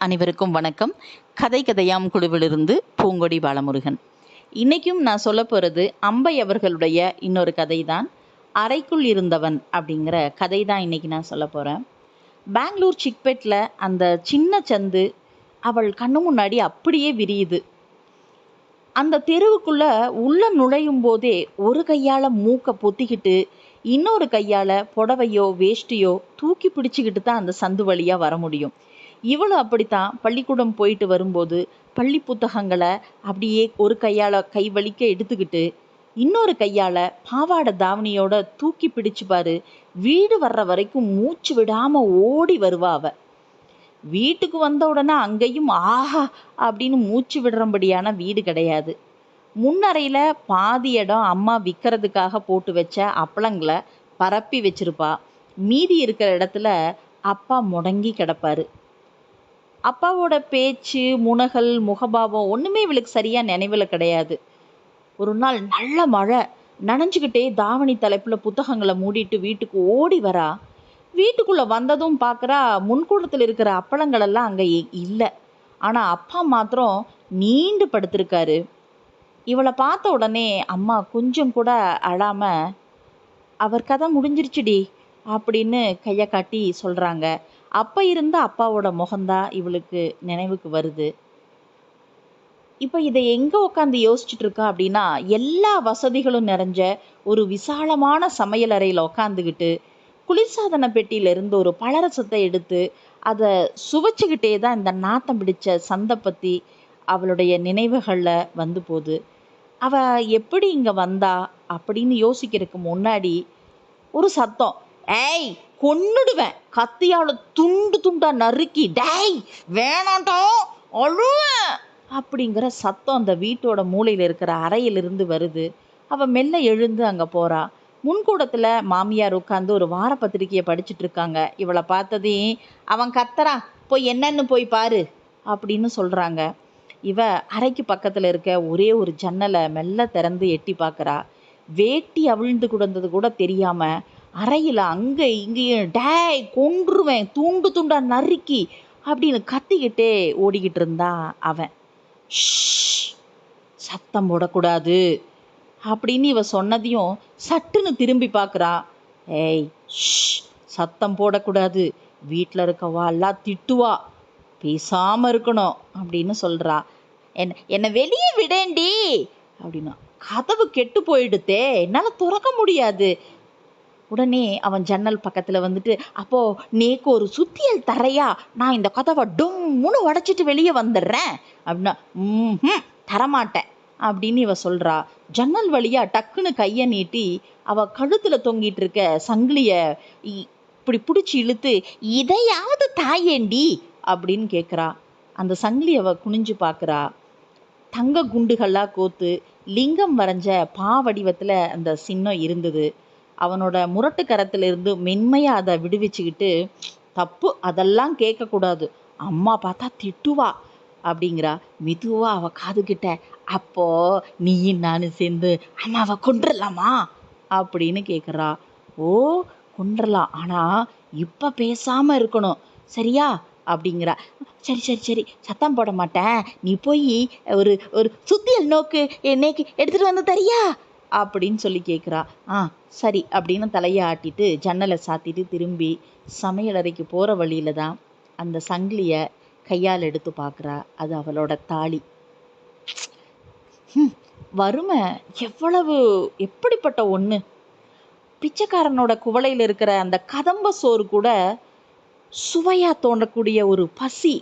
அனைவருக்கும் வணக்கம். கதை கதையாம் குழுவிலிருந்து பூங்கொடி பாலமுருகன். இன்னைக்கும் நான் சொல்ல போகிறது அம்பை அவர்களுடைய இன்னொரு கதை தான் அறைக்குள் இருந்தவன் அப்படிங்கிற கதை தான் இன்னைக்கு நான் சொல்ல போகிறேன் பெங்களூர் சிக்பெட்டில் அந்த சின்ன சந்து அவள் கண்ணு முன்னாடி அப்படியே விரியுது. அந்த தெருவுக்குள்ள உள்ள நுழையும் போதே ஒரு கையால் மூக்கை பொத்திக்கிட்டு இன்னொரு கையால் புடவையோ வேஷ்டியோ தூக்கி பிடிச்சிக்கிட்டு தான் அந்த சந்து வழியாக வர முடியும். இவளும் அப்படித்தான். பள்ளிக்கூடம் போயிட்டு வரும்போது பள்ளி புத்தகங்களை அப்படியே ஒரு கையால் கை வலிக்க எடுத்துக்கிட்டு இன்னொரு கையால் பாவாடை தாவணியோட தூக்கி பிடிச்சு பாரு. வீடு வர்ற வரைக்கும் மூச்சு விடாமல் ஓடி வருவா அவ. வீட்டுக்கு வந்த உடனே அங்கேயும் ஆஹா அப்படின்னு மூச்சு விடுறபடியான வீடு கிடையாது. முன்னறையில் பாதி இடம் அம்மா விற்கிறதுக்காக போட்டு வச்ச அப்பளங்களை பரப்பி வச்சிருப்பா. மீதி இருக்கிற இடத்துல அப்பா முடங்கி கிடப்பாரு. அப்பாவோட பேச்சு முனகல் முகபாவம் ஒன்றுமே இவளுக்கு சரியாக நினைவில் கிடையாது. ஒரு நாள் நல்ல மழை. நனைஞ்சுக்கிட்டே தாவணி தலைப்பில் புத்தகங்களை மூடிட்டு வீட்டுக்கு ஓடி வரா. வீட்டுக்குள்ளே வந்ததும் பார்க்குறா முன்கூடத்தில் இருக்கிற அப்பளங்கள் எல்லாம் அங்கே இல்லை. ஆனால் அப்பா மாத்திரம் நீண்டு படுத்திருக்காரு. இவளை பார்த்த உடனே அம்மா கொஞ்சம் கூட அழாமல் அவர் கதை முடிஞ்சிருச்சுடி அப்படின்னு கையை காட்டி சொல்கிறாங்க அப்போ இருந்த அப்பாவோட முகம்தான் இவளுக்கு நினைவுக்கு வருது. இப்போ இதை எங்கே உட்காந்து யோசிச்சுட்டு இருக்கா அப்படின்னா எல்லா வசதிகளும் நிறைஞ்ச ஒரு விசாலமான சமையல் அறையில் உக்காந்துக்கிட்டு குளிர்சாதன பெட்டியிலிருந்து ஒரு பலரசத்தை எடுத்து அதை சுவைச்சுக்கிட்டே தான் இந்த நாத்தம் பிடிச்ச சந்தை பற்றி அவளுடைய நினைவுகளில் வந்து போகுது. அவ எப்படி இங்கே வந்தா அப்படின்னு யோசிக்கிறதுக்கு முன்னாடி ஒரு சத்தம். ஏய் கொன்னுடுவேன். கத்தியால துண்டு துண்டா நறுக்கி டேய் வேணாண்டா அழுவேன். அப்படிங்கிற சத்தம் அந்த வீட்டோட மூலையில் இருக்கிற அறையிலிருந்து வருது. அவள் மெல்ல எழுந்து அங்கே போறா. முன்கூடத்தில் மாமியார் உட்காந்து ஒரு வார பத்திரிக்கையை படிச்சுட்டு இருக்காங்க. இவளை பார்த்ததையும் அவன் கத்துறான் போய் என்னன்னு போய் பாரு அப்படின்னு சொல்கிறாங்க இவ அறைக்கு பக்கத்தில் இருக்க ஒரே ஒரு ஜன்னலை மெல்ல திறந்து எட்டி பார்க்குறா. வேட்டி அவிழ்ந்து கிடந்தது கூட தெரியாமல் அறையில் அங்கே இங்கேயும் டேய் கொன்றுவேன் துண்டு துண்டா நறுக்கி அப்படின்னு கத்திக்கிட்டே ஓடிக்கிட்டு இருந்தான் அவன். சத்தம் போடக்கூடாது அப்படின்னு இவ சொன்னதையும் சட்டுன்னு திரும்பி பார்க்குறா ஏய் ஷ் சத்தம் போடக்கூடாது. வீட்டில் இருக்கவா எல்லாம் திட்டுவா. பேசாமல் இருக்கணும் அப்படின்னு சொல்கிறா என்ன என்னை வெளியே விடேண்டி அப்படின்னா. கதவு கெட்டு போயிடுத்தே. என்னால் திறக்க முடியாது. உடனே அவன் ஜன்னல் பக்கத்தில் வந்துட்டு அப்போது நேக்கு ஒரு சுத்தியல் தரையா? நான் இந்த கதவை டொம்முன்னு உடச்சிட்டு வெளியே வந்துடுறேன். அப்படின்னா ம் தரமாட்டேன். அப்படின்னு இவ சொல்கிறா ஜன்னல் வழியாக டக்குன்னு கையை நீட்டி அவள் கழுத்தில் தொங்கிட்டு இருக்க சங்கிலியை இ- இப்படி பிடிச்சி இழுத்து இதையாவது தாயேண்டி? அப்படின்னு கேட்குறா அந்த சங்கிலி அவ குனிஞ்சு பார்க்குறா தங்க குண்டுகளாக கோத்து லிங்கம் வரைஞ்ச பா வடிவத்தில் அந்த சின்னம் இருந்தது. அவனோட முரட்டு கரத்திலிருந்து மென்மையாக அதை விடுவிச்சுக்கிட்டு தப்பு அதெல்லாம் கேட்கக்கூடாது. அம்மா பார்த்தா திட்டுவா அப்படிங்கிறா. மெதுவா அவ காதுகிட்ட அப்போ நீயும் நானும் சேர்ந்து அம்மாவை கொண்டுடலாமா அப்படின்னு கேட்குறா ஓ கொண்டுடலாம் ஆனால் இப்போ பேசாமல் இருக்கணும். சரியா? அப்படிங்கிறா. சரி சரி சரி. சத்தம் போட மாட்டேன். நீ போய் ஒரு ஒரு சுத்தியல் நோக்கு என்னைக்கு எடுத்துகிட்டு வந்து தரியா? அப்படின்னு சொல்லி கேட்குறா ஆ சரி அப்படின்னு தலையை ஆட்டிட்டு ஜன்னலை சாத்திட்டு திரும்பி சமையலறைக்கு போகிற வழியில தான் அந்த சங்கிலியை கையால் எடுத்து பார்க்குறா அது அவளோட தாலி. வறுமை எவ்வளவு எப்படிப்பட்ட ஒன்று பிச்சைக்காரனோட குவளையில் இருக்கிற அந்த கதம்ப சோறு கூட சுவையாக தோன்றக்கூடிய ஒரு பசி.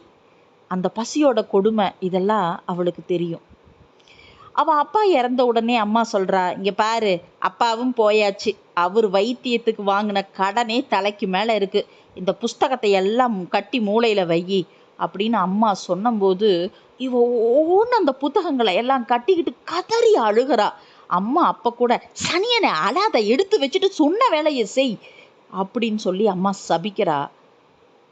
அந்த பசியோட கொடுமை இதெல்லாம் அவளுக்கு தெரியும். அவள் அப்பா இறந்த உடனே அம்மா சொல்றா இங்க பாரு அப்பாவும் போயாச்சு. அவர் வைத்தியத்துக்கு வாங்கின கடனே தலைக்கு மேல இருக்கு. இந்த புஸ்தகத்தை எல்லாம் கட்டி மூளையில வையி அப்படின்னு அம்மா சொன்னபோது இவ ஒவ்வொன்று அந்த புத்தகங்களை எல்லாம் கட்டிக்கிட்டு கதறி அழுகிறா. அம்மா அப்ப கூட சனியனை அழாத எடுத்து வச்சுட்டு சொன்ன வேலையை செய் அப்படின்னு சொல்லி அம்மா சபிக்கிறா.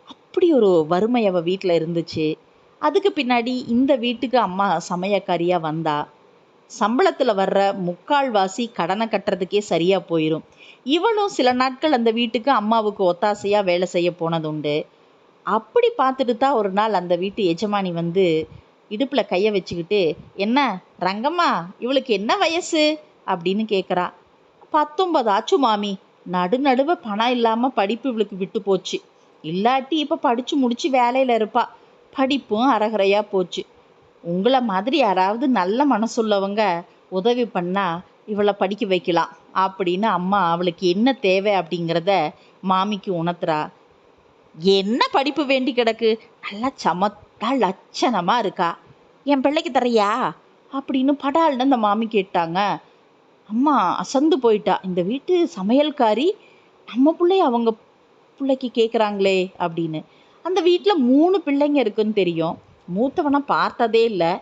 அப்படி ஒரு வறுமை அவ வீட்டில் இருந்துச்சு. அதுக்கு பின்னாடி இந்த வீட்டுக்கு அம்மா சமையக்காரியாக வந்தா. சம்பளத்தில் வர்ற முக்கால்வாசி கடனை கட்டுறதுக்கே சரியாக போயிடும் இவளும் சில நாட்கள் அந்த வீட்டுக்கு அம்மாவுக்கு ஒத்தாசையாக வேலை செய்ய போனதுண்டு அப்படி பார்த்துட்டு தான் ஒரு நாள் அந்த வீட்டு எஜமானி வந்து இடுப்பில் கையை வச்சுக்கிட்டு என்ன ரங்கம்மா இவளுக்கு என்ன வயசு? அப்படின்னு கேட்குறா பத்தொன்பது ஆச்சு மாமி. நடுநடுவ பணம் இல்லாமல் படிப்பு இவளுக்கு விட்டு போச்சு. இல்லாட்டி இப்போ படித்து முடித்து வேலையில் இருப்பா. படிப்பும் அரகரையாக போச்சு. உங்களை மாதிரி யாராவது நல்ல மனசுள்ளவங்க உதவி பண்ணா இவளை படிக்க வைக்கலாம் அப்படின்னு அம்மா அவளுக்கு என்ன தேவை அப்படிங்கிறத மாமிக்கு உணர்த்துறா. என்ன படிப்பு வேண்டி கிடக்கு? நல்லா சமத்தா லட்சணமாக இருக்கா. என் பிள்ளைக்கு தரையா? அப்படின்னு படால்னு அந்த மாமி கேட்டாங்க. அம்மா அசந்து போயிட்டா. இந்த வீட்டு சமையல்காரி நம்ம பிள்ளை அவங்க பிள்ளைக்கு கேட்குறாங்களே அப்படின்னு. அந்த வீட்டில் மூணு பிள்ளைங்க இருக்குன்னு தெரியும். மூத்தவனை பார்த்ததே இல்லை.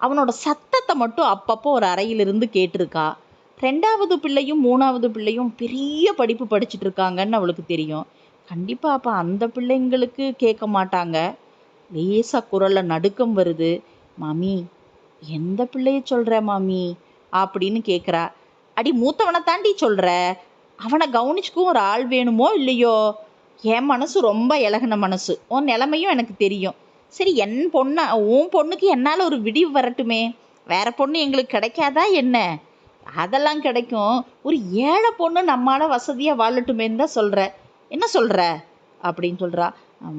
அவனோட சத்தத்தை மட்டும் அப்பப்போ ஒரு அறையிலிருந்து கேட்டிருக்கா. ரெண்டாவது பிள்ளையும் மூணாவது பிள்ளையும் பெரிய படிப்பு படிச்சுட்டு இருக்காங்கன்னு அவளுக்கு தெரியும். கண்டிப்பாக அப்போ அந்த பிள்ளைங்களுக்கு கேட்க மாட்டாங்க. லேசாக குரலில் நடுக்கம் வருது. மாமி எந்த பிள்ளைய சொல்கிற மாமி? அப்படின்னு கேட்குறா அடி மூத்தவனை தாண்டி சொல்கிற அவனை கவனிச்சுக்கும் ஒரு ஆள் வேணுமோ இல்லையோ? என் மனசு ரொம்ப இலகின மனசு. உன் நிலமையும் எனக்கு தெரியும். சரி என் பொண்ணா உன் பொண்ணுக்கு என்னால் ஒரு விடிவு வரட்டுமே. வேற பொண்ணு எங்களுக்கு கிடைக்காதா என்ன? அதெல்லாம் கிடைக்கும். ஒரு ஏழை பொண்ணு நம்மால வசதியாக வாழட்டுமேன்னு தான் சொல்கிற என்ன சொல்கிற அப்படின்னு சொல்கிறா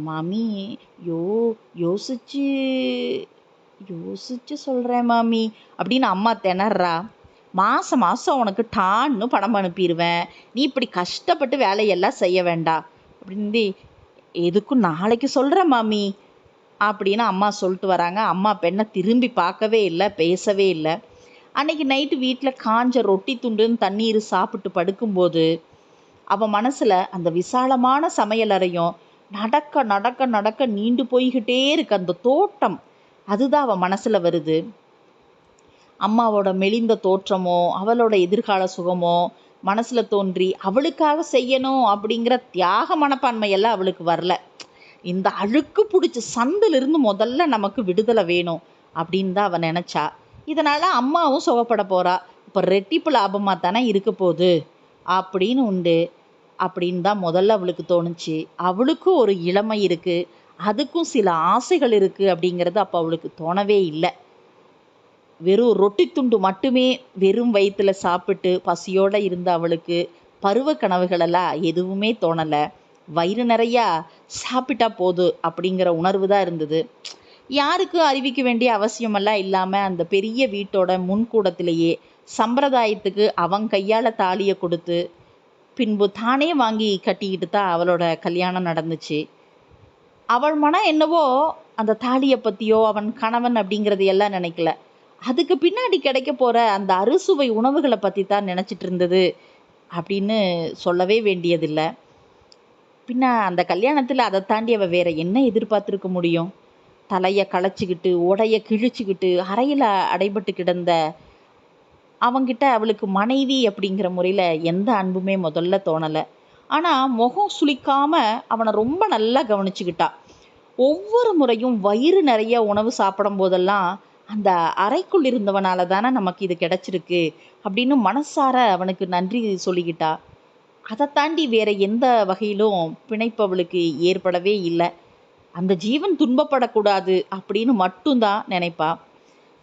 மாமி யோ யோசிச்சு யோசிச்சு சொல்கிறேன் மாமி அப்படின்னு அம்மா திணறா. மாதம் மாதம் உனக்கு டான்னு பணம் அனுப்பிடுவேன் நீ இப்படி கஷ்டப்பட்டு வேலையெல்லாம் செய்ய வேண்டாம். அப்படின்னு எதுக்கும் நாளைக்கு சொல்கிறேன் மாமி. அப்படின்னு அம்மா சொல்லிட்டு வராங்க. அம்மா பெண்ணை திரும்பி பார்க்கவே இல்லை பேசவே இல்லை. அன்னைக்கு நைட்டு வீட்டில் காஞ்ச ரொட்டி துண்டுன்னு தண்ணீர் சாப்பிட்டு படுக்கும்போது அவன் மனசில் அந்த விசாலமான சமையலறையும் நடக்க நடக்க நடக்க நீண்டு போய்கிட்டே இருக்கு. அந்த தோட்டம் அதுதான் அவன் மனசில் வருது. அம்மாவோட மெலிந்த தோற்றமோ அவளோட எதிர்கால சுகமோ மனசில் தோன்றி அவளுக்காக செய்யணும் அப்படிங்கிற தியாக மனப்பான்மையெல்லாம் அவளுக்கு வரல. இந்த அழுக்கு பிடிச்ச சந்திலிருந்து முதல்ல நமக்கு விடுதலை வேணும் அப்படின்னு தான் அவன் நினச்சா. இதனால் அம்மாவும் சுகப்பட போகிறா இப்போ ரெட்டிப்பு லாபமாக தானே இருக்க போகுது அப்படின்னு உண்டு. அப்படின்னு தான் முதல்ல அவளுக்கு தோணுச்சு. அவளுக்கும் ஒரு இளமை இருக்குது அதுக்கும் சில ஆசைகள் இருக்குது அப்படிங்கிறது அப்போ அவளுக்கு தோணவே இல்லை. வெறும் ரொட்டி துண்டு மட்டுமே வெறும் வயிற்றுல சாப்பிட்டு பசியோடு இருந்த அவளுக்கு பருவ கனவுகளெல்லாம் எதுவுமே தோணலை. வயிறு நிறையா சாப்பிட்டா போதும் அப்படிங்கிற உணர்வு தான் இருந்தது. யாருக்கும் அறிவிக்க வேண்டிய அவசியமெல்லாம் இல்லாமல் அந்த பெரிய வீட்டோட முன்கூடத்திலேயே சம்பிரதாயத்துக்கு அவன் கையால் தாலியை கொடுத்து பின்பு தானே வாங்கி கட்டிக்கிட்டு தான் அவளோட கல்யாணம் நடந்துச்சு. அவள் மனம் என்னவோ அந்த தாலியை பற்றியோ அவன் கணவன் அப்படிங்கிறது எல்லாம் நினைக்கல. அதுக்கு பின்னாடி கிடைக்க போகிற அந்த அறுசுவை உணவுகளை பற்றி தான் நினச்சிட்டு இருந்தது அப்படின்னு சொல்லவே வேண்டியதில்லை. பின்ன அந்த கல்யாணத்தில் அதை தாண்டி அவள் வேற என்ன எதிர்பார்த்துருக்க முடியும்? தலையை களைச்சிக்கிட்டு உடைய கிழிச்சிக்கிட்டு அறையில் அடைபட்டு கிடந்த அவங்கிட்ட அவளுக்கு மனைவி அப்படிங்கிற முறையில் எந்த அன்புமே முதல்ல தோணலை. ஆனால் முகம் சுளிக்காமல் அவனை ரொம்ப நல்லா கவனிச்சுக்கிட்டா. ஒவ்வொரு முறையும் வயிறு நிறைய உணவு சாப்பிடும் போதெல்லாம் அந்த அறைக்குள் இருந்தவனால தானே நமக்கு இது கிடச்சிருக்கு அப்படின்னு மனசார அவனுக்கு நன்றி சொல்லிக்கிட்டா. அதை தாண்டி வேற எந்த வகையிலும் பிணைப்பு அவளுக்கு ஏற்படவே இல்லை. அந்த ஜீவன் துன்பப்படக்கூடாது அப்படின்னு மட்டும்தான் நினைப்பா.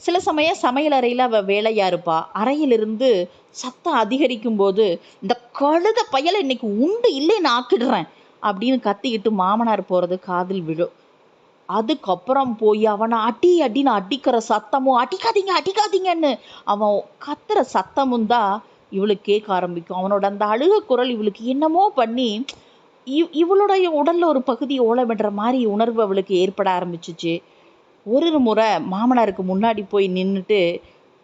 சில சமயம் சமையல் அறையில் அவள் வேலையாக இருப்பா. அறையிலிருந்து சத்தம் அதிகரிக்கும் போது இந்த கழுத பயலை இன்னைக்கு உண்டு இல்லைன்னு ஆக்கிடுறேன் அப்படின்னு கத்திக்கிட்டு மாமனார் போகிறது காதில் விழும். அதுக்கப்புறம் போய் அவனை அடி அடின்னு அடிக்கிற சத்தமும் அடிக்காதீங்க அடிக்காதீங்கன்னு அவன் கத்துற சத்தமும் தான் இவளுக்கு கேட்க ஆரம்பிக்கும். அவனோட அந்த அழுக குரல் இவளுக்கு என்னமோ பண்ணி இவ் இவளுடைய உடலில் ஒரு பகுதி ஓலமிடுற மாதிரி உணர்வு அவளுக்கு ஏற்பட ஆரம்பிச்சிச்சு. ஒரு முறை மாமனாருக்கு முன்னாடி போய் நின்றுட்டு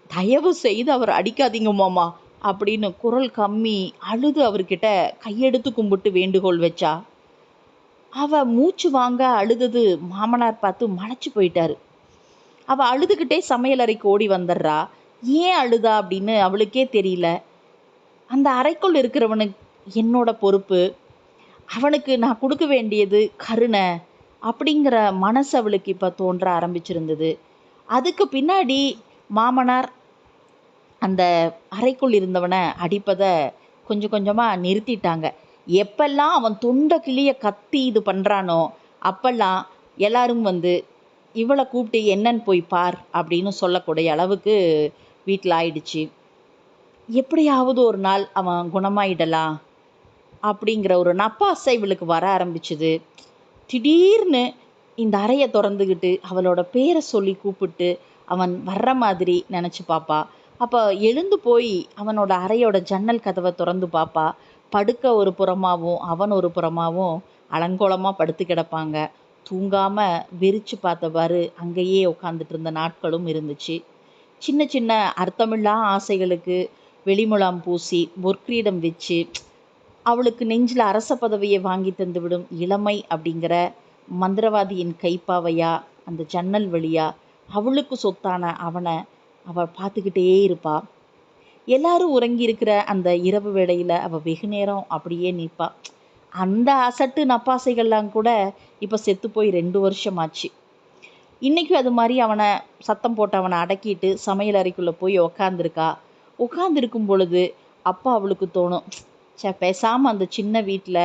தயவு செய்து அவர் அடிக்காதீங்க மாமா அப்படின்னு குரல் கம்மி அழுது அவர்கிட்ட கையெடுத்து கும்பிட்டு வேண்டுகோள் வச்சா. அவ மூச்சு வாங்க அழுதது மாமனார் பார்த்து மலைச்சு போயிட்டாரு. அவ அழுதுகிட்டே சமையலறைக்கு ஓடி வந்துடுறா. ஏன் அழுதா? அப்படின்னு அவளுக்கே தெரியல. அந்த அறைக்குள் இருக்கிறவனுக்கு என்னோட பொறுப்பு. அவனுக்கு நான் கொடுக்க வேண்டியது கருணை அப்படிங்கிற மனசு அவளுக்கு இப்போ தோன்ற ஆரம்பிச்சிருந்தது. அதுக்கு பின்னாடி மாமனார் அந்த அறைக்குள் இருந்தவனை அடிப்பதை கொஞ்சம் கொஞ்சமாக நிறுத்திட்டாங்க. எப்பெல்லாம் அவன் துண்ட கிளிய கத்தி இது பண்ணுறானோ அப்பெல்லாம் எல்லாரும் வந்து இவளை கூப்பிட்டு என்னன்னு போய் பார் அப்படின்னு சொல்லக்கூடிய அளவுக்கு வீட்டில் ஆயிடுச்சு. எப்படியாவது ஒரு நாள் அவன் குணமாயிடலாம் அப்படிங்கிற ஒரு நப்பாசை இவளுக்கு வர ஆரம்பிச்சுது. திடீர்னு இந்த அறையை திறந்துக்கிட்டு அவளோட பேரை சொல்லி கூப்பிட்டு அவன் வர்ற மாதிரி நினச்சி பாப்பா. அப்போ எழுந்து போய் அவனோட அறையோட ஜன்னல் கதவை திறந்து பாப்பா. படுக்க ஒரு புறமாவும் அவன் ஒரு புறமாவும் அலங்கோலமாக படுத்து கிடப்பாங்க. தூங்காமல் வெறிச்சு பார்த்தவாறு அங்கேயே உட்காந்துட்டு இருந்த நாட்களும் இருந்துச்சு. சின்ன சின்ன அர்த்தமில்லா ஆசைகளுக்கு வெளிமுலாம் பூசி பொற்கிரீடம் வச்சு அவளுக்கு நெஞ்சில் அரச பதவியை வாங்கி தந்துவிடும் இளமை அப்படிங்கிற மந்திரவாதியின் கைப்பாவையா அந்த ஜன்னல் வழியா அவளுக்கு சொத்தான அவனை அவள் பார்த்துக்கிட்டே இருப்பா. எல்லாரும் உறங்கி இருக்கிற அந்த இரவு வேளையில் அவள் வெகு நேரம் அப்படியே நிற்பா. அந்த அசட்டு நப்பாசைகள்லாம் கூட இப்போ செத்து போய் ரெண்டு வருஷம் ஆச்சு இன்றைக்கும் அது மாதிரி அவனை சத்தம் போட்டு அவனை அடக்கிட்டு சமையல் அறைக்குள்ளே போய் உக்காந்துருக்கா. உட்காந்துருக்கும் பொழுது அப்பா அவளுக்கு தோணும் சே பேசாமல் அந்த சின்ன வீட்டில்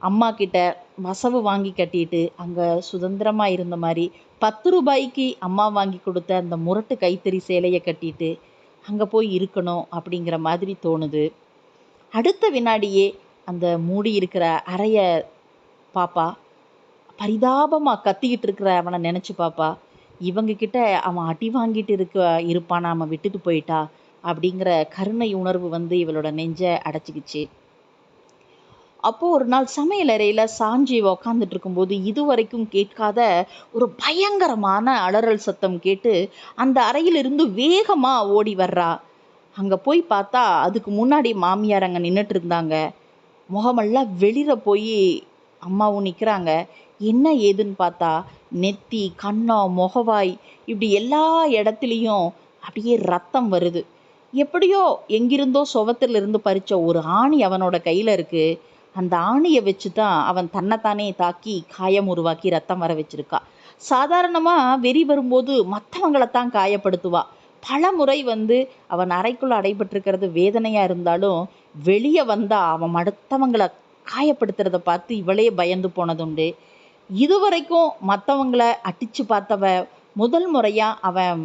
அம்மா கிட்ட வசவு வாங்கி கட்டிட்டு அங்கே சுதந்திரமாக இருந்த மாதிரி பத்து ரூபாய்க்கு அம்மா வாங்கி கொடுத்த அந்த முரட்டு கைத்தறி சேலையை கட்டிட்டு அங்கே போய் இருக்கணும் அப்படிங்கிற மாதிரி தோணுது. அடுத்த வினாடியே அந்த மூடி இருக்கிற அறைய பாப்பா பரிதாபமாக கத்திக்கிட்டு இருக்கிற அவனை நினச்சி பாப்பா இவங்க கிட்ட அவன் அடி வாங்கிட்டு இருக்க இருப்பான் அவன் விட்டுட்டு போயிட்டா அப்படிங்கிற கருணை உணர்வு வந்து இவளோட நெஞ்சை அடைச்சிக்கிச்சு. அப்போது ஒரு நாள் சமையல் அறையில் சாஞ்சி உக்காந்துட்டு இருக்கும்போது இதுவரைக்கும் கேட்காத ஒரு பயங்கரமான அலறல் சத்தம் கேட்டு அந்த அறையிலிருந்து வேகமாக ஓடி வர்றா. அங்கே போய் பார்த்தா அதுக்கு முன்னாடி மாமியார் அங்கே நின்றுட்டு இருந்தாங்க. முகமெல்லாம் வெளியில் போய் அம்மாவும் நிற்கிறாங்க என்ன ஏதுன்னு பார்த்தா நெத்தி கண்ணம் முகவாய் இப்படி எல்லா இடத்துலையும் அப்படியே ரத்தம் வருது. எப்படியோ எங்கிருந்தோ சுவத்துல இருந்து பறிச்ச ஒரு ஆணி அவனோட கையில் இருக்குது அந்த ஆணியை வச்சு தான் அவன் தன்னைத்தானே தாக்கி காயம் உருவாக்கி ரத்தம் வர வச்சிருக்கா. சாதாரணமாக வெறி வரும்போது மற்றவங்களை தான் காயப்படுத்துவா. பல முறை வந்து அவன் அறைக்குள்ளே அடைபட்டிருக்கிறது வேதனையாக இருந்தாலும் வெளியே வந்தால் அவன் மடுத்தவங்களை காயப்படுத்துறத பார்த்து இவளே பயந்து போனதுண்டு இதுவரைக்கும் மற்றவங்களை அடித்து பார்த்தவ முதல் முறையாக அவன்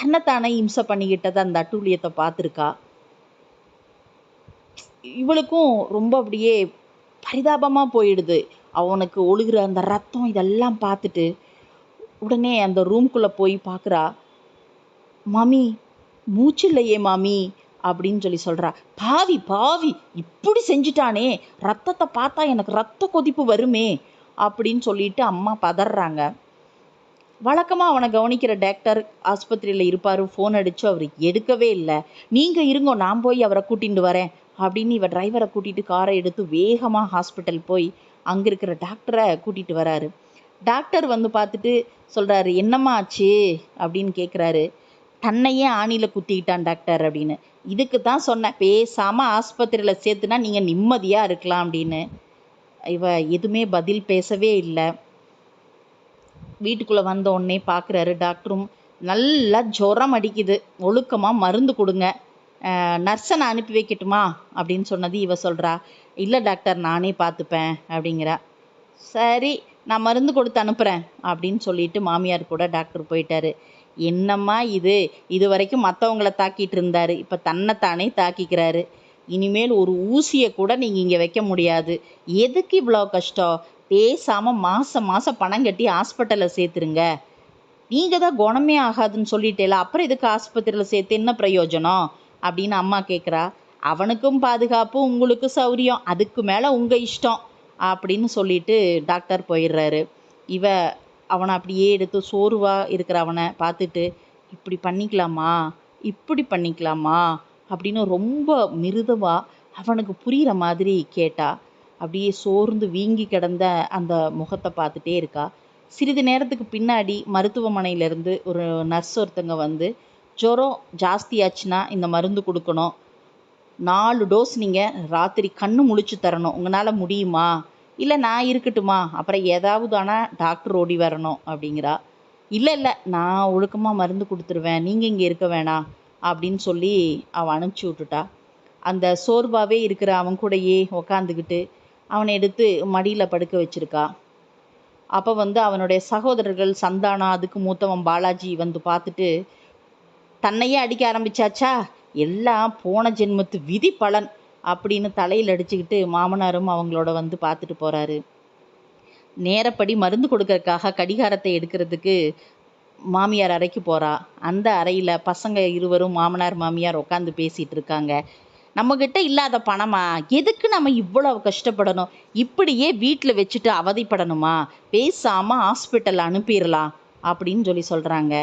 தன்னைத்தானே இம்சை பண்ணிக்கிட்டதை அந்த அட்டூழியத்தை பார்த்துருக்கா? இவளுக்கும் ரொம்ப அப்படியே பரிதாபமாக போயிடுது. அவனுக்கு ஒழுகுற அந்த ரத்தம் இதெல்லாம் பார்த்துட்டு உடனே அந்த ரூம்குள்ளே போய் பார்க்குறா. மாமி மூச்சு இல்லையே மாமி அப்படின்னு சொல்லி சொல்கிறா பாவி பாவி இப்படி செஞ்சுட்டானே. ரத்தத்தை பார்த்தா எனக்கு ரத்த கொதிப்பு வருமே அப்படின்னு சொல்லிட்டு அம்மா பதறாங்க. வழக்கமாக அவனை கவனிக்கிற டாக்டர் ஆஸ்பத்திரியில் இருப்பார் ஃபோன் அடித்து அவர் எடுக்கவே இல்லை. நீங்கள் இருங்கோ நான் போய் அவரை கூட்டிகிட்டு வரேன் அப்படின்னு இவர் டிரைவரை கூட்டிகிட்டு காரை எடுத்து வேகமாக ஹாஸ்பிட்டல் போய் அங்கே இருக்கிற டாக்டரை கூட்டிகிட்டு வராரு. டாக்டர் வந்து பார்த்துட்டு சொல்கிறாரு என்னம்மா ஆச்சு? அப்படின்னு கேட்குறாரு தன்னையே ஆணியில் குத்திக்கிட்டான் டாக்டர் அப்படின்னு. இதுக்கு தான் சொன்னேன் பேசாமல் ஆஸ்பத்திரியில் சேர்த்துனா நீங்கள் நிம்மதியாக இருக்கலாம் அப்படின்னு. இவ எதுவுமே பதில் பேசவே இல்லை. வீட்டுக்குள்ளே வந்த உடனே பார்க்குறாரு டாக்டரும் நல்லா ஜுரம் அடிக்குது. ஒழுக்கமாக மருந்து கொடுங்க. நர்ஸை நான் அனுப்பி வைக்கட்டுமா? அப்படின்னு சொன்னது இவ சொல்கிறா இல்லை டாக்டர் நானே பார்த்துப்பேன் அப்படிங்கிறா. சரி நான் மருந்து கொடுத்து அனுப்புகிறேன் அப்படின்னு சொல்லிட்டு மாமியார் கூட டாக்டர் போயிட்டாரு. என்னம்மா இது? இது வரைக்கும் மற்றவங்கள தாக்கிட்டு இருந்தாரு. இப்போ தன்னைத்தானே தாக்கிக்கிறாரு. இனிமேல் ஒரு ஊசியை கூட நீங்கள் இங்கே வைக்க முடியாது. எதுக்கு இவ்வளோ கஷ்டம்? பேசாமல் மாதம் மாதம் பணம் கட்டி ஹாஸ்பிட்டலில் சேர்த்துருங்க. நீங்கள் தான் குணமே ஆகாதுன்னு சொல்லிட்டேல அப்புறம் எதுக்கு ஆஸ்பத்திரியில் சேர்த்து என்ன பிரயோஜனம்? அப்படின்னு அம்மா கேட்குறா அவனுக்கும் பாதுகாப்பு உங்களுக்கும் சௌரியம் அதுக்கு மேலே உங்கள் இஷ்டம் அப்படின்னு சொல்லிட்டு டாக்டர் போயிடுறாரு. இவ அவனை அப்படியே எடுத்து சோர்வாக இருக்கிற அவனை பார்த்துட்டு இப்படி பண்ணிக்கலாமா? இப்படி பண்ணிக்கலாமா? அப்படின்னு ரொம்ப மிருதுவாக அவனுக்கு புரிகிற மாதிரி கேட்டா. அப்படியே சோர்ந்து வீங்கி கிடந்த அந்த முகத்தை பார்த்துட்டே இருக்கா. சிறிது நேரத்துக்கு பின்னாடி மருத்துவமனையிலேருந்து ஒரு நர்ஸ் ஒருத்தங்க வந்து ஜுரம் ஜாஸ்தியாச்சுன்னா இந்த மருந்து கொடுக்கணும். நாலு டோஸ் நீங்கள் ராத்திரி கண்ணு முழிச்சு தரணும். உங்களால் முடியுமா? இல்லை நான் இருக்கட்டுமா? அப்புறம் ஏதாவது ஆனால் டாக்டர் ஓடி வரணும் அப்படிங்கிறா. இல்லை இல்லை நான் ஒழுக்கமாக மருந்து கொடுத்துருவேன். நீங்கள் இங்கே இருக்க வேணாம் அப்படின்னு சொல்லி அவன் அனுப்பிச்சி விட்டுட்டா. அந்த சோர்வாகவே இருக்கிற அவன் கூடயே உக்காந்துக்கிட்டு அவனை எடுத்து மடியில் படுக்க வச்சிருக்கா. அப்போ வந்து அவனுடைய சகோதரர்கள் சந்தானா அதுக்கு மூத்தவன் பாலாஜி வந்து பார்த்துட்டு தன்னையே அடிக்க ஆரம்பிச்சாச்சா? எல்லாம் போன ஜென்மத்து விதி பலன் அப்படின்னு தலையில் அடிச்சுக்கிட்டு மாமனாரும் அவங்களோட வந்து பார்த்துட்டு போகிறாரு நேரப்படி மருந்து கொடுக்கறதுக்காக கடிகாரத்தை எடுக்கிறதுக்கு மாமியார் அறைக்கு போகிறா அந்த அறையில் பசங்க இருவரும் மாமனார் மாமியார் உட்காந்து பேசிகிட்டு இருக்காங்க. நம்மக்கிட்ட இல்லாத பணமா? எதுக்கு நம்ம இவ்வளவு கஷ்டப்படணும்? இப்படியே வீட்டில் வச்சுட்டு அவதிப்படணுமா? பேசாமல் ஹாஸ்பிட்டல் அனுப்பிடலாம் அப்படின்னு சொல்லி சொல்கிறாங்க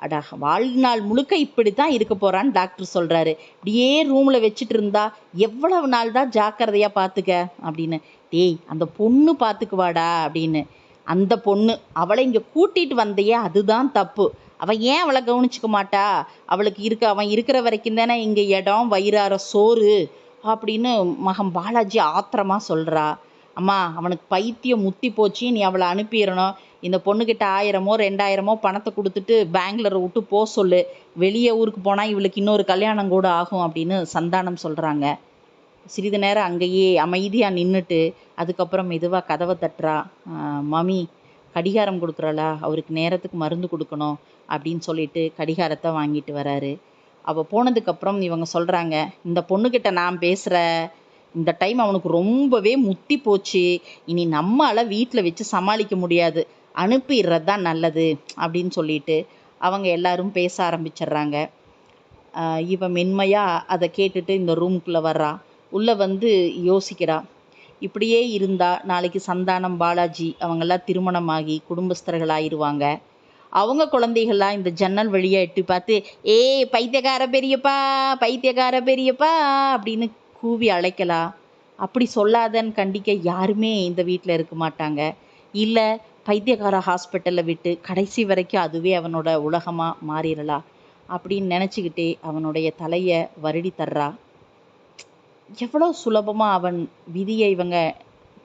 அடா வாழ்நாள் முழுக்க இப்படி தான் இருக்க போகிறான்னு டாக்டர் சொல்கிறாரு இப்படியே ரூமில் வச்சுட்டு இருந்தா எவ்வளவு நாள் தான் ஜாக்கிரதையாக பார்த்துக்க அப்படின்னு. டேய் அந்த பொண்ணு பார்த்துக்குவாடா அப்படின்னு. அந்த பொண்ணு அவளை இங்கே கூட்டிகிட்டு வந்தையே அதுதான் தப்பு. அவன் ஏன் அவளை கவனிச்சுக்க மாட்டா? அவளுக்கு இருக்க அவன் இருக்கிற வரைக்கும் தானே இங்கே இடம் வயிறார சோறு அப்படின்னு மகன் பாலாஜி ஆத்திரமா சொல்கிறா அம்மா அவனுக்கு பைத்தியம் முத்தி போச்சு நீ அவளை அனுப்பிடணும். இந்த பொண்ணுக்கிட்ட ஆயிரமோ ரெண்டாயிரமோ பணத்தை கொடுத்துட்டு பெங்களூரை விட்டு போக சொல்லு. வெளியே ஊருக்கு போனால் இவளுக்கு இன்னொரு கல்யாணம் கூட ஆகும் அப்படின்னு சந்தானம் சொல்கிறாங்க சிறிது நேரம் அங்கேயே அமைதியாக நின்றுட்டு அதுக்கப்புறம் மெதுவாக கதவை தட்டுறா. மம்மி கடிகாரம் கொடுக்குறாளா? அவருக்கு நேரத்துக்கு மருந்து கொடுக்கணும் அப்படின்னு சொல்லிட்டு கடிகாரத்தை வாங்கிட்டு வராரு. அவள் போனதுக்கப்புறம் இவங்க சொல்கிறாங்க இந்த பொண்ணுக்கிட்ட நான் பேசுகிற இந்த டைம் அவனுக்கு ரொம்பவே முத்தி போச்சு. இனி நம்மளால் வீட்டில் வச்சு சமாளிக்க முடியாது. அனுப்பிடுறது தான் நல்லது அப்படின்னு சொல்லிட்டு அவங்க எல்லாரும் பேச ஆரம்பிச்சிடுறாங்க. இவன் மென்மையாக அதை கேட்டுட்டு இந்த ரூமுக்குள்ளே வர்றா. உள்ளே வந்து யோசிக்கிறா. இப்படியே இருந்தால் நாளைக்கு சந்தானம் பாலாஜி அவங்கெல்லாம் திருமணமாகி குடும்பஸ்தர்களாயிருவாங்க. அவங்க குழந்தைகள்லாம் இந்த ஜன்னல் வழியாக எட்டி பார்த்து ஏ பைத்தியக்கார பெரியப்பா பைத்தியக்கார பெரியப்பா அப்படின்னு கூவி அழைக்கலாம். அப்படி சொல்லாதன்னு கண்டிக்க யாருமே இந்த வீட்டில் இருக்க மாட்டாங்க. இல்லை பைத்தியக்கார ஹாஸ்பிட்டலில் விட்டு கடைசி வரைக்கும் அதுவே அவனோட உலகமாக மாறிடலாம் அப்படின்னு நினச்சிக்கிட்டே அவனுடைய தலையை வருடி தர்றா. எவ்வளோ சுலபமாக அவன் விதியை இவங்க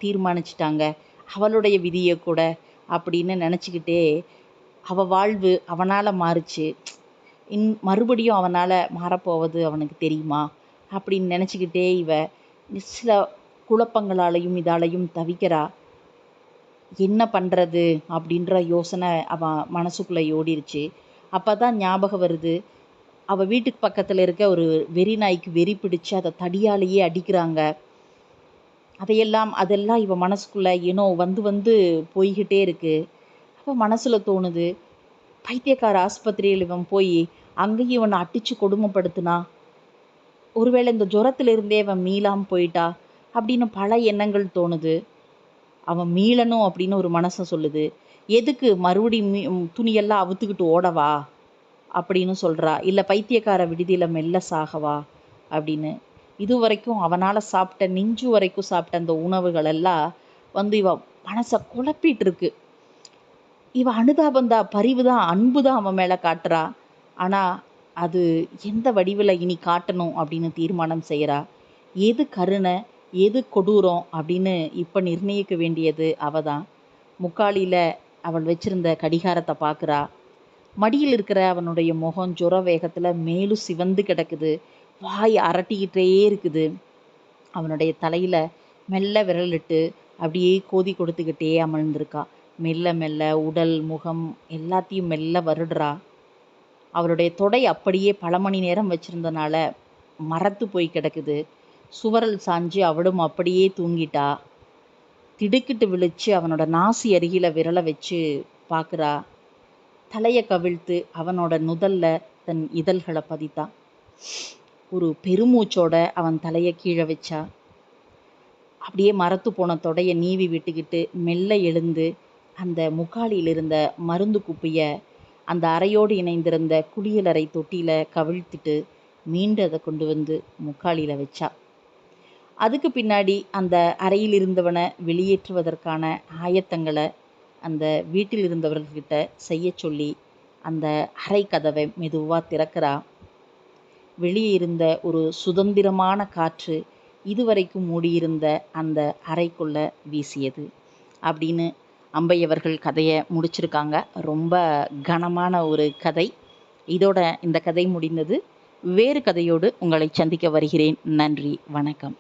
தீர்மானிச்சிட்டாங்க? அவளுடைய விதியை கூட அப்படின்னு நினச்சிக்கிட்டே அவள் வாழ்வு அவனால் மாறுச்சு. இன் மறுபடியும் அவனால் மாறப்போவது அவனுக்கு தெரியுமா? அப்படின்னு நினச்சிக்கிட்டே இவ சில குழப்பங்களாலையும் இதாலையும் தவிக்கிறா. என்ன பண்ணுறது அப்படின்ற யோசனை அவன் மனசுக்குள்ளே ஓடிருச்சு. அப்போ தான் ஞாபகம் வருது அவள் வீட்டுக்கு பக்கத்தில் இருக்க ஒரு வெறி நாய்க்கு வெறி பிடிச்சு அதை தடியாலேயே அடிக்கிறாங்க. அதையெல்லாம் அதெல்லாம் இவன் மனசுக்குள்ளே ஏனோ வந்து வந்து போய்கிட்டே இருக்குது அப்போ மனசில் தோணுது பைத்தியக்கார ஆஸ்பத்திரியில் இவன் போய் அங்கேயும் இவனை அடித்து கொடுமைப்படுத்தினா? ஒருவேளை இந்த ஜுரத்திலிருந்தே அவன் மீளாமல் போயிட்டா? அப்படின்னு பல எண்ணங்கள் தோணுது. அவன் மீளணும் அப்படின்னு ஒரு மனசை சொல்லுது. எதுக்கு மறுபடியும் துணியெல்லாம் அவுத்துக்கிட்டு ஓடவா? அப்படின்னு சொல்கிறா இல்லை பைத்தியக்கார விடுதியில் மெல்ல சாகவா அப்படின்னு. இது வரைக்கும் அவனால் சாப்பிட்ட நெஞ்சு வரைக்கும் சாப்பிட்ட அந்த உணவுகள் எல்லாம் வந்து இவ மனசை குழப்பிட்டு இருக்கு. இவ அனுதாபம் தான் பரிவு தான் அன்பு தான் அவன் மேலே காட்டுறா. ஆனால் அது எந்த வடிவில் இனி காட்டணும் அப்படின்னு தீர்மானம் செய்கிறா எது கருணை எது கொடூரம் அப்படின்னு இப்போ நிர்ணயிக்க வேண்டியது அவ தான் முக்காலியில் அவள் வச்சிருந்த கடிகாரத்தை பார்க்குறா மடியில் இருக்கிற அவனுடைய முகம் ஜுர வேகத்தில் மேலும் சிவந்து கிடக்குது. வாய் அரட்டிக்கிட்டே இருக்குது. அவனுடைய தலையில் மெல்ல விரலிட்டு அப்படியே கோதி கொடுத்துக்கிட்டே அமர்ந்திருக்கா. மெல்ல மெல்ல உடல் முகம் எல்லாத்தையும் மெல்ல வருடுறா. அவருடைய தொடை அப்படியே பல மணி நேரம் வச்சிருந்தனால மரத்து போய் கிடக்குது. சுவரல் சாஞ்சு அவளும் அப்படியே தூங்கிட்டா. திடுக்கிட்டு விழிச்சு அவனோட நாசி அருகில விரலை வச்சு பார்க்குறா தலையை கவிழ்த்து அவனோட நுதல்ல தன் இதழ்களை பதித்தா ஒரு பெருமூச்சோட அவன் தலையை கீழே வச்சா. அப்படியே மரத்து போன தொடையை நீவி விட்டுக்கிட்டு மெல்ல எழுந்து அந்த முக்காலியில் இருந்த மருந்து குப்பையை அந்த அறையோடு இணைந்திருந்த குளியலறை தொட்டியில் கவிழ்த்துட்டு மீண்டும் அதை கொண்டு வந்து முக்காலியில் வச்சா. அதுக்கு பின்னாடி அந்த அறையில் இருந்தவனை வெளியேற்றுவதற்கான ஆயத்தங்களை அந்த வீட்டில் இருந்தவர்கள்கிட்ட செய்ய சொல்லி அந்த அறை கதவை மெதுவாக திறக்கிறா. வெளியே இருந்த ஒரு சுதந்திரமான காற்று இதுவரைக்கும் மூடியிருந்த அந்த அறைக்குள்ள வீசியது. அப்படின்னு அம்பையவர்கள் கதையை முடிச்சிருக்காங்க. ரொம்ப கனமான ஒரு கதை. இதோட இந்த கதை முடிந்தது. வேறு கதையோடு உங்களை சந்திக்க வருகிறேன். நன்றி. வணக்கம்.